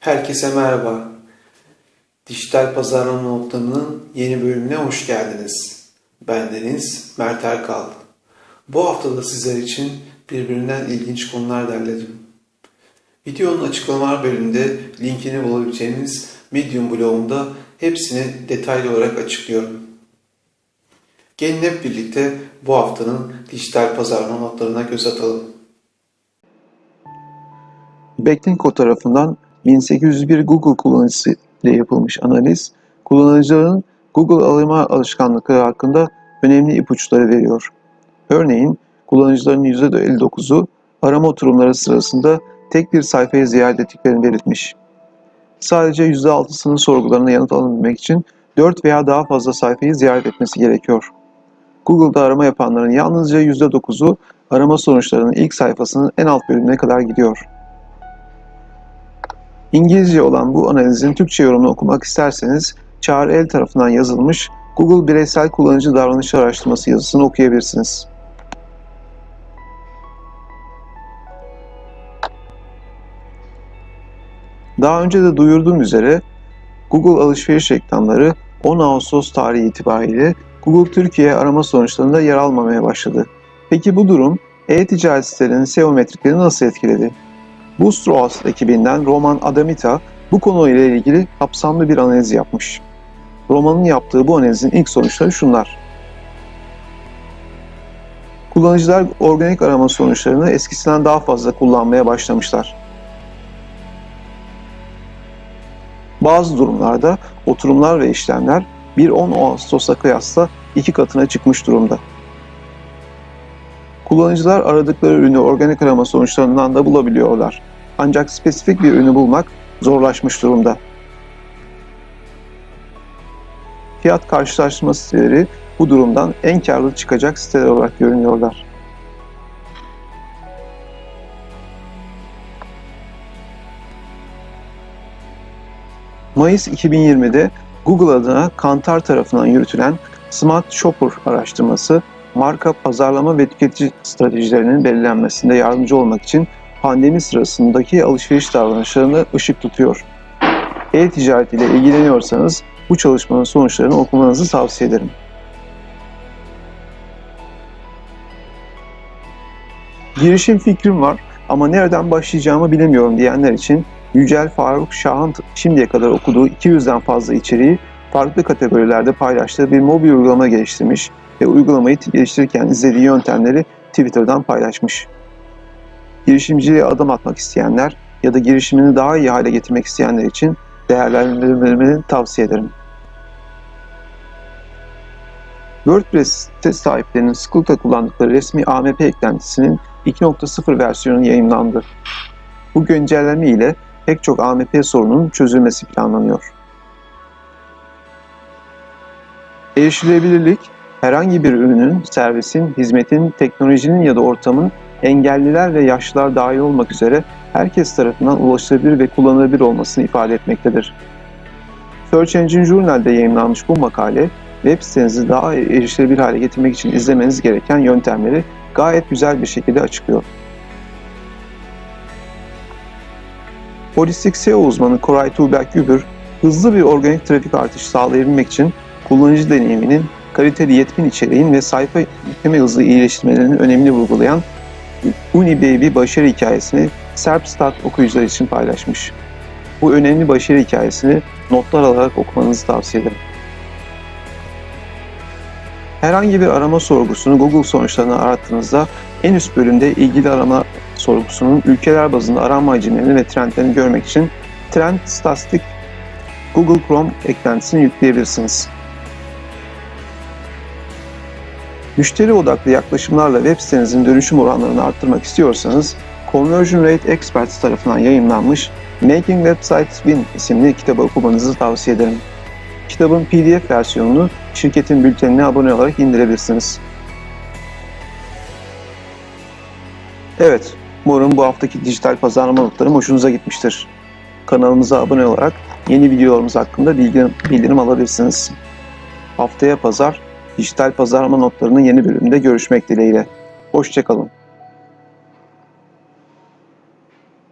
Herkese merhaba. Dijital Pazarlama Notları'nın yeni bölümüne hoş geldiniz. Bendeniz Mert Erkal. Bu hafta da sizler için birbirinden ilginç konular derledim. Videonun açıklamalar bölümünde linkini bulabileceğiniz Medium blogumda hepsini detaylı olarak açıklıyorum. Gelin hep birlikte bu haftanın dijital pazarlama notlarına göz atalım. Backlinko tarafından 1801 Google kullanıcısı ile yapılmış analiz, kullanıcıların Google arama alışkanlıkları hakkında önemli ipuçları veriyor. Örneğin, kullanıcıların %59'u arama oturumları sırasında tek bir sayfayı ziyaret ettiklerini belirtmiş. Sadece %6'sının sorgularına yanıt alabilmek için 4 veya daha fazla sayfayı ziyaret etmesi gerekiyor. Google'da arama yapanların yalnızca %9'u arama sonuçlarının ilk sayfasının en alt bölümüne kadar gidiyor. İngilizce olan bu analizin Türkçe yorumunu okumak isterseniz Çağrı El tarafından yazılmış Google Bireysel Kullanıcı Davranış Araştırması yazısını okuyabilirsiniz. Daha önce de duyurduğum üzere Google alışveriş reklamları 10 Ağustos tarihi itibariyle Google Türkiye arama sonuçlarında yer almamaya başladı. Peki bu durum e-ticaret sitelerinin SEO metriklerini nasıl etkiledi? Boostros ekibinden Roman Adamita bu konuyla ilgili kapsamlı bir analiz yapmış. Roman'ın yaptığı bu analizin ilk sonuçları şunlar. Kullanıcılar organik arama sonuçlarını eskisinden daha fazla kullanmaya başlamışlar. Bazı durumlarda oturumlar ve işlemler 1-10 Ağustos'a kıyasla iki katına çıkmış durumda. Kullanıcılar aradıkları ürünü organik arama sonuçlarından da bulabiliyorlar. Ancak spesifik bir ürünü bulmak zorlaşmış durumda. Fiyat karşılaştırma siteleri bu durumdan en karlı çıkacak siteler olarak görünüyorlar. Mayıs 2020'de Google adına Kantar tarafından yürütülen Smart Shopper araştırması marka, pazarlama ve tüketici stratejilerinin belirlenmesinde yardımcı olmak için pandemi sırasındaki alışveriş davranışlarını ışık tutuyor. E-ticaret ile ilgileniyorsanız bu çalışmanın sonuçlarını okumanızı tavsiye ederim. Girişim fikrim var ama nereden başlayacağımı bilemiyorum diyenler için Yücel Faruk Şah'ın şimdiye kadar okuduğu 200'den fazla içeriği farklı kategorilerde paylaştığı bir mobil uygulama geliştirmiş ve uygulamayı geliştirirken izlediği yöntemleri Twitter'dan paylaşmış. Girişimciliğe adım atmak isteyenler ya da girişimini daha iyi hale getirmek isteyenler için değerlendirmelerini tavsiye ederim. WordPress site sahiplerinin sıklıkla kullandıkları resmi AMP eklentisinin 2.0 versiyonu yayınlandı. Bu güncelleme ile pek çok AMP sorunun çözülmesi planlanıyor. Erişilebilirlik, herhangi bir ürünün, servisin, hizmetin, teknolojinin ya da ortamın engelliler ve yaşlılar dahil olmak üzere herkes tarafından ulaşılabilir ve kullanılabilir olmasını ifade etmektedir. Search Engine Journal'de yayınlanmış bu makale, web sitenizi daha erişilebilir hale getirmek için izlemeniz gereken yöntemleri gayet güzel bir şekilde açıklıyor. Holistik SEO uzmanı Koray Tuğberk Gübür, hızlı bir organik trafik artışı sağlayabilmek için kullanıcı deneyiminin, kaliteli yetkin içeriğin ve sayfa yükleme hızı iyileştirmelerinin önemini vurgulayan Unibaby başarı hikayesini Serpstat okuyucular için paylaşmış. Bu önemli başarı hikayesini notlar alarak okumanızı tavsiye ederim. Herhangi bir arama sorgusunu Google sonuçlarına arattığınızda en üst bölümde ilgili arama sorgusunun ülkeler bazında arama hacimlerini ve trendlerini görmek için Trend Statistik Google Chrome eklentisini yükleyebilirsiniz. Müşteri odaklı yaklaşımlarla web sitenizin dönüşüm oranlarını arttırmak istiyorsanız Conversion Rate Experts tarafından yayınlanmış Making Websites Win isimli kitabı okumanızı tavsiye ederim. Kitabın PDF versiyonunu şirketin bültenine abone olarak indirebilirsiniz. Evet, umarım bu haftaki dijital pazarlama notlarım hoşunuza gitmiştir. Kanalımıza abone olarak yeni videolarımız hakkında bildirim, bildirim alabilirsiniz. Haftaya pazar Dijital pazarlama notlarının yeni bölümünde görüşmek dileğiyle. Hoşçakalın.